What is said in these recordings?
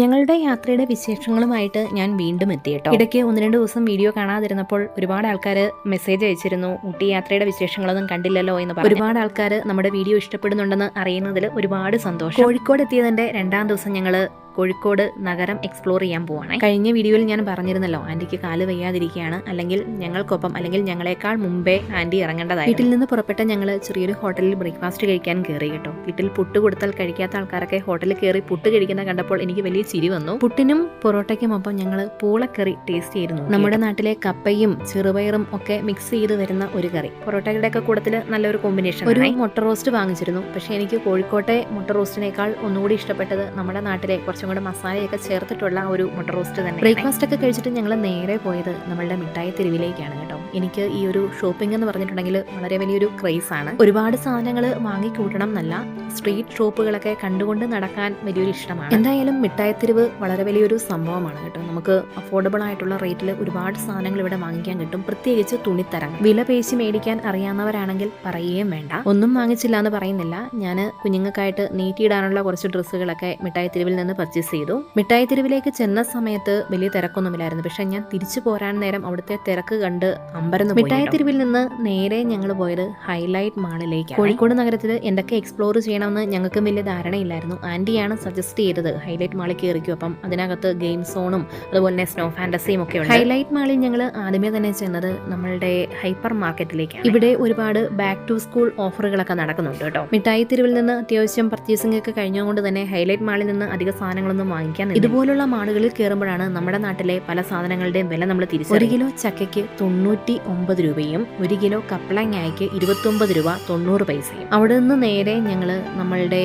ഞങ്ങളുടെ യാത്രയുടെ വിശേഷങ്ങളുമായിട്ട് ഞാൻ വീണ്ടും എത്തി കേട്ടോ. ഇടയ്ക്ക് ഒന്ന് രണ്ട് ദിവസം വീഡിയോ കാണാതിരുന്നപ്പോൾ ഒരുപാട് ആൾക്കാർ മെസ്സേജ് അയച്ചിരുന്നു. ഊട്ടി യാത്രയുടെ വിശേഷങ്ങളൊന്നും കണ്ടില്ലല്ലോ എന്ന് പറഞ്ഞു. ഒരുപാട് ആൾക്കാർ നമ്മുടെ വീഡിയോ ഇഷ്ടപ്പെടുന്നുണ്ടെന്ന് അറിയുന്നതിൽ ഒരുപാട് സന്തോഷം. കോഴിക്കോട് എത്തിയതിന്റെ രണ്ടാം ദിവസം ഞങ്ങൾ കോഴിക്കോട് നഗരം എക്സ്പ്ലോർ ചെയ്യാൻ പോവാണ്. കഴിഞ്ഞ വീഡിയോയിൽ ഞാൻ പറഞ്ഞിരുന്നല്ലോ ആന്റിക്ക് കാൽ വയ്യാതിരിക്കുകയാണ്. അല്ലെങ്കിൽ ഞങ്ങൾക്കൊപ്പം അല്ലെങ്കിൽ ഞങ്ങളെക്കാൾ മുമ്പേ ആന്റി ഇറങ്ങേണ്ടതായി വീട്ടിൽ നിന്ന് പുറപ്പെട്ട ഞങ്ങൾ ചെറിയൊരു ഹോട്ടലിൽ ബ്രേക്ക്ഫാസ്റ്റ് കഴിക്കാൻ കയറി കേട്ടോ. വീട്ടിൽ പുട്ട് കൊടുത്താൽ കഴിക്കാത്ത ആൾക്കാരൊക്കെ ഹോട്ടലിൽ കയറി പുട്ട് കഴിക്കുന്ന കണ്ടപ്പോൾ എനിക്ക് വലിയ ചിരി വന്നു. പുട്ടിനും പൊറോട്ടയ്ക്കും ഒപ്പം ഞങ്ങൾ പൂളക്കറി ടേസ്റ്റ് ചെയ്തിരുന്നു നമ്മുടെ നാട്ടിലെ കപ്പയും ചെറുപയറും ഒക്കെ മിക്സ് ചെയ്ത് വരുന്ന ഒരു കറി. പൊറോട്ടയുടെ ഒക്കെ കൂട്ടത്തിൽ നല്ലൊരു കോമ്പിനേഷൻ ഒരു മുട്ട റോസ്റ്റ് വാങ്ങിച്ചിരുന്നു. പക്ഷേ എനിക്ക് കോഴിക്കോട്ടെ മുട്ട റോസ്റ്റിനേക്കാൾ ഒന്നുകൂടി ഇഷ്ടപ്പെട്ടത് നമ്മുടെ നാട്ടിലെ കുറച്ചും കൂടെ മസാലയൊക്കെ ചേർത്തിട്ടുള്ള ഒരു മുട്ട റോസ്റ്റ് തന്നെ ബ്രേക്ക്ഫാസ്റ്റ് ഒക്കെ കഴിച്ചിട്ട് ഞങ്ങൾ നേരെ പോയത് നമ്മളുടെ മിഠായി തെരുവിലേക്കാണ് കേട്ടോ. എനിക്ക് ഈ ഒരു ഷോപ്പിംഗ് എന്ന് പറഞ്ഞിട്ടുണ്ടെങ്കിൽ വളരെ വലിയൊരു ക്രൈസ് ആണ്. ഒരുപാട് സാധനങ്ങൾ വാങ്ങിക്കൂട്ടണം എന്നല്ല സ്ട്രീറ്റ് ഷോപ്പുകളൊക്കെ കണ്ടുകൊണ്ട് നടക്കാൻ വലിയൊരു ഇഷ്ടമാണ്. എന്തായാലും മിഠായിത്തെരുവ് വളരെ വലിയൊരു സംഭവമാണ് കേട്ടോ. നമുക്ക് അഫോർഡബിൾ ആയിട്ടുള്ള റേറ്റിൽ ഒരുപാട് സാധനങ്ങൾ ഇവിടെ വാങ്ങിക്കാൻ കിട്ടും. പ്രത്യേകിച്ച് തുണിത്തരങ്ങൾ. വില പേശി മേടിക്കാൻ അറിയാവുന്നവരാണെങ്കിൽ പറയുകയും വേണ്ട. ഒന്നും വാങ്ങിച്ചില്ല എന്ന് പറയുന്നില്ല. ഞാൻ കുഞ്ഞുങ്ങൾക്കായിട്ട് നീട്ടിയിടാനുള്ള കുറച്ച് ഡ്രസ്സുകളൊക്കെ മിഠായിത്തെരുവിൽ നിന്ന് പർച്ചേസ് ചെയ്തു. മിഠായിത്തെരുവിലേക്ക് ചെന്ന സമയത്ത് വലിയ തിരക്കൊന്നുമില്ലായിരുന്നു. പക്ഷെ ഞാൻ തിരിച്ചു പോരാൻ നേരം അവിടുത്തെ തിരക്ക് കണ്ട് അമ്പരന്ന് മിഠായിത്തെരുവിൽ നിന്ന് നേരെ ഞങ്ങൾ പോയത് ഹൈലൈറ്റ് മാളിലേക്ക് കോഴിക്കോട് നഗരത്തിൽ എന്തൊക്കെ എക്സ്പ്ലോർ ചെയ്യണമെന്ന് ഞങ്ങൾക്കും വലിയ ധാരണയില്ലായിരുന്നു. ആന്റിയാണ് സജസ്റ്റ് ചെയ്തത്. ഹൈലൈറ്റ് മാളിൽ കയറിക്കും അപ്പം അതിനകത്ത് ഗെയിം സോണും അതുപോലെ തന്നെ സ്നോ ഫാന്റസിയും ഒക്കെ ഉണ്ട്. ഹൈലൈറ്റ് മാളിൽ ഞങ്ങൾ ആദ്യമേ തന്നെ ചെന്നത് നമ്മളുടെ ഹൈപ്പർ മാർക്കറ്റിലേക്ക് ഇവിടെ ഒരുപാട് ബാക്ക് ടു സ്കൂൾ ഓഫറുകളൊക്കെ നടക്കുന്നുണ്ട് കേട്ടോ. മിഠായി തെരുവിൽ നിന്ന് അത്യാവശ്യം പർച്ചേസിംഗ് ഒക്കെ കഴിഞ്ഞുകൊണ്ട് തന്നെ ഹൈലൈറ്റ് മാളിൽ നിന്ന് അധിക സാധനങ്ങളൊന്നും വാങ്ങിക്കാൻ ഇതുപോലുള്ള മാളുകളിൽ കയറുമ്പോഴാണ് നമ്മുടെ നാട്ടിലെ പല സാധനങ്ങളുടെയും വില നമ്മൾ തിരിച്ചു ഒരു കിലോ ചക്കയ്ക്ക് തൊണ്ണൂറ്റി ഒമ്പത് രൂപയും ഒരു കിലോ കപ്പളങ്ങായ്ക്ക് ഇരുപത്തി ഒമ്പത് രൂപ തൊണ്ണൂറ് പൈസയും. അവിടെ നിന്ന് നേരെ ഞങ്ങൾ നമ്മളുടെ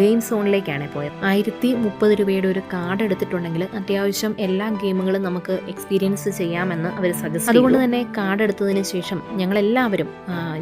ഗെയിം സോണിലേക്കാണ് പോയത്. ആയിരത്തി മുപ്പത് രൂപയുടെ ഒരു കാർഡ് എടുത്തിട്ടുണ്ടെങ്കിൽ അത്യാവശ്യം എല്ലാ ഗെയിമുകളും നമുക്ക് എക്സ്പീരിയൻസ് ചെയ്യാമെന്ന് അവർ സജസ്റ്റ് അതുകൊണ്ട് തന്നെ കാർഡ് എടുത്തതിന് ശേഷം ഞങ്ങൾ എല്ലാവരും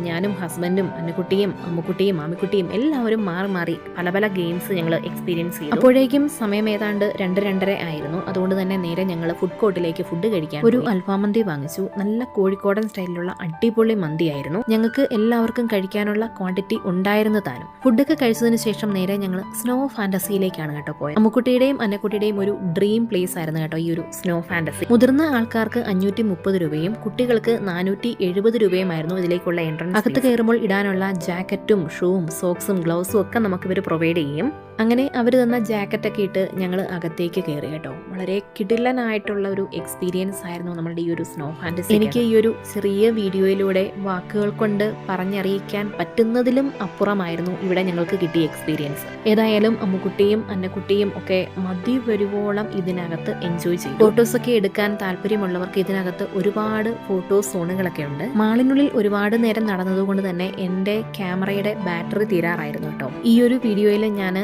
ഞാനും ഹസ്ബൻഡും അന്നക്കുട്ടിയും അമ്മുക്കുട്ടിയും മാമിക്കുട്ടിയും എല്ലാവരും മാറി മാറി പല പല ഗെയിംസ് ഞങ്ങൾ എക്സ്പീരിയൻസ് ചെയ്തു. അപ്പോഴേക്കും സമയം ഏതാണ്ട് രണ്ട് രണ്ടര ആയിരുന്നു. അതുകൊണ്ട് തന്നെ നേരെ ഞങ്ങൾ ഫുഡ് കോർട്ടിലേക്ക് ഫുഡ് കഴിക്കാൻ ഒരു അൽഫാമന്തി വാങ്ങിച്ചു. നല്ല കോഴിക്കോടൻ സ്റ്റൈലിലുള്ള അടിപൊളി മന്തിയായിരുന്നു. ഞങ്ങൾക്ക് എല്ലാവർക്കും കഴിക്കാനുള്ള ക്വാണ്ടിറ്റി ഉണ്ടായിരുന്നു താനും ഫുഡൊക്കെ കഴിച്ചതിന് ശേഷം നേരെ ഞങ്ങൾ സ്നോ ഫാന്റസിയിലേക്കാണ് കേട്ടോ പോയത്. അമ്മുക്കുട്ടിയുടെയും അന്നക്കുട്ടിയുടെയും ഒരു ഡ്രീം പ്ലേസ് ആയിരുന്നു കേട്ടോ ഈ ഒരു സ്നോ ഫാന്റസി മുതിർന്ന ആൾക്കാർക്ക് അഞ്ഞൂറ്റി മുപ്പത് രൂപയും കുട്ടികൾക്ക് നാനൂറ്റി എഴുപത് രൂപയുമായിരുന്നു ഇതിലേക്കുള്ള എൻട്രൻസ് അകത്ത് കയറുമ്പോൾ ഇടാനുള്ള ജാക്കറ്റും ഷൂവും സോക്സും ഗ്ലൗസും ഒക്കെ നമുക്ക് ഇവർ പ്രൊവൈഡ് ചെയ്യും. അങ്ങനെ അവർ തന്ന ജാക്കറ്റൊക്കെ ഇട്ട് ഞങ്ങൾ അകത്തേക്ക് കയറി കേട്ടോ. വളരെ കിടിലനായിട്ടുള്ള ഒരു എക്സ്പീരിയൻസ് ആയിരുന്നു നമ്മുടെ ഈ ഒരു സ്നോ ഫാന്റസി എനിക്ക് ഈ ഒരു ചെറിയ വീഡിയോയിലൂടെ വാക്കുകൾ കൊണ്ട് പറഞ്ഞറിയിക്കാൻ പറ്റുന്നതിലും അപ്പുറമായിരുന്നു ഇവിടെ ഞങ്ങൾക്ക് കിട്ടിയ എക്സ്പീരിയൻസ് ഏതായാലും അമ്മുക്കുട്ടിയും അന്നക്കുട്ടിയും ഒക്കെ മതി വരുവോളം ഇതിനകത്ത് എൻജോയ് ചെയ്യും ഫോട്ടോസൊക്കെ എടുക്കാൻ താല്പര്യമുള്ളവർക്ക് ഇതിനകത്ത് ഒരുപാട് ഫോട്ടോ സോണുകളൊക്കെ ഉണ്ട്. മാളിനുള്ളിൽ ഒരുപാട് നേരം നടന്നതുകൊണ്ട് തന്നെ എന്റെ ക്യാമറയുടെ ബാറ്ററി തീരാറായിരുന്നു കേട്ടോ. ഈ ഒരു വീഡിയോയിൽ ഞാൻ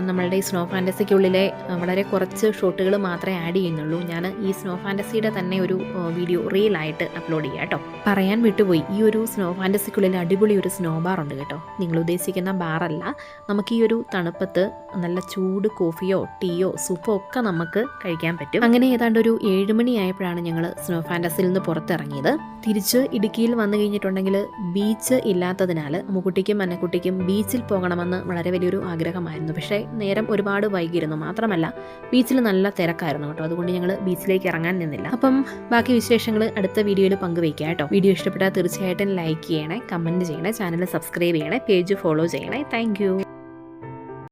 നമ്മളുടെ ഈ സ്നോ ഫാന്റസിക്കുള്ളിലെ വളരെ കുറച്ച് ഷോട്ടുകൾ മാത്രമേ ആഡ് ചെയ്യുന്നുള്ളൂ. ഞാൻ ഈ സ്നോ ഫാന്റസിയുടെ തന്നെ ഒരു വീഡിയോ റീലായിട്ട് അപ്ലോഡ് ചെയ്യാം കേട്ടോ. പറയാൻ വിട്ടുപോയി. ഈ ഒരു സ്നോ ഫാന്റസിക്കുള്ളിൽ അടിപൊളി ഒരു സ്നോ ബാർ ഉണ്ട് കേട്ടോ. നിങ്ങൾ ഉദ്ദേശിക്കുന്ന ബാറല്ല നമുക്ക് ഈ ഒരു തണുപ്പത്ത് നല്ല ചൂട് കോഫിയോ ടീയോ സൂപ്പോ ഒക്കെ നമുക്ക് കഴിക്കാൻ പറ്റും. അങ്ങനെ ഏതാണ്ട് ഒരു ഏഴ് മണിയായപ്പോഴാണ് ഞങ്ങൾ സ്നോ ഫാന്റസിയിൽ നിന്ന് പുറത്തിറങ്ങിയത്. തിരിച്ച് ഇടുക്കിയിൽ വന്നു കഴിഞ്ഞിട്ടുണ്ടെങ്കിൽ ബീച്ച് ഇല്ലാത്തതിനാൽ മുക്കുട്ടിക്കും അന്നക്കുട്ടിക്കും ബീച്ചിൽ പോകണമെന്ന് വളരെ വലിയൊരു ആഗ്രഹമായിരുന്നു. പക്ഷേ നേരം ഒരുപാട് വൈകിയിരുന്നു. മാത്രമല്ല ബീച്ചിൽ നല്ല തിരക്കായിരുന്നു കേട്ടോ. അതുകൊണ്ട് ഞങ്ങൾ ബീച്ചിലേക്ക് ഇറങ്ങാൻ നിന്നില്ല. അപ്പം ബാക്കി വിശേഷങ്ങൾ അടുത്ത വീഡിയോയിൽ പങ്കുവയ്ക്കുക കേട്ടോ. വീഡിയോ ഇഷ്ടപ്പെട്ടാൽ തീർച്ചയായിട്ടും ലൈക്ക് ചെയ്യണേ കമന്റ് ചെയ്യണേ ചാനൽ സബ്സ്ക്രൈബ് ചെയ്യണേ പേജ് ഫോളോ ചെയ്യണേ. താങ്ക്